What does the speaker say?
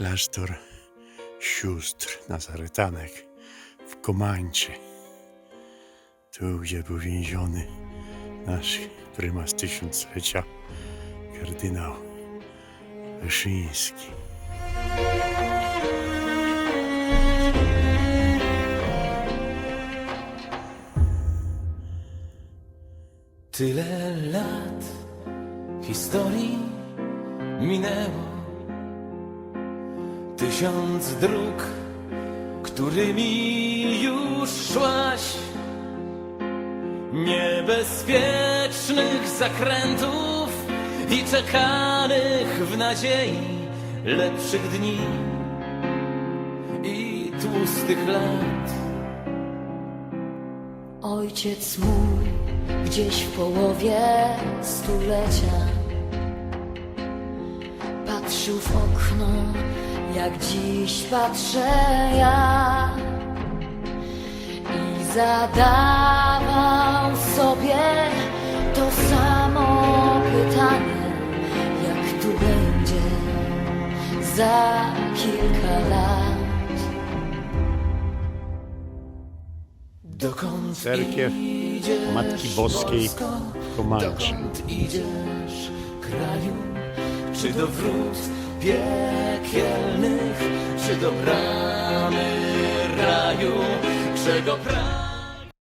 Klasztor sióstr nazaretanek w Komańczy. Tu, gdzie był więziony nasz prymas tysiąclecia, kardynał Wyszyński. Tyle lat historii minęło, tysiąc dróg, którymi już szłaś, niebezpiecznych zakrętów i czekanych w nadziei lepszych dni i tłustych lat. Ojciec mój gdzieś w połowie stulecia patrzył w okno, jak dziś patrzę ja i zadawał sobie to samo pytanie, jak tu będzie za kilka lat. Dokąd Cerkiew idziesz, Matki Boskiej w Komańczy. Dokąd idziesz, kraju? Czy do wrót piekielnych, czy do bramy raju? Czego pragniesz?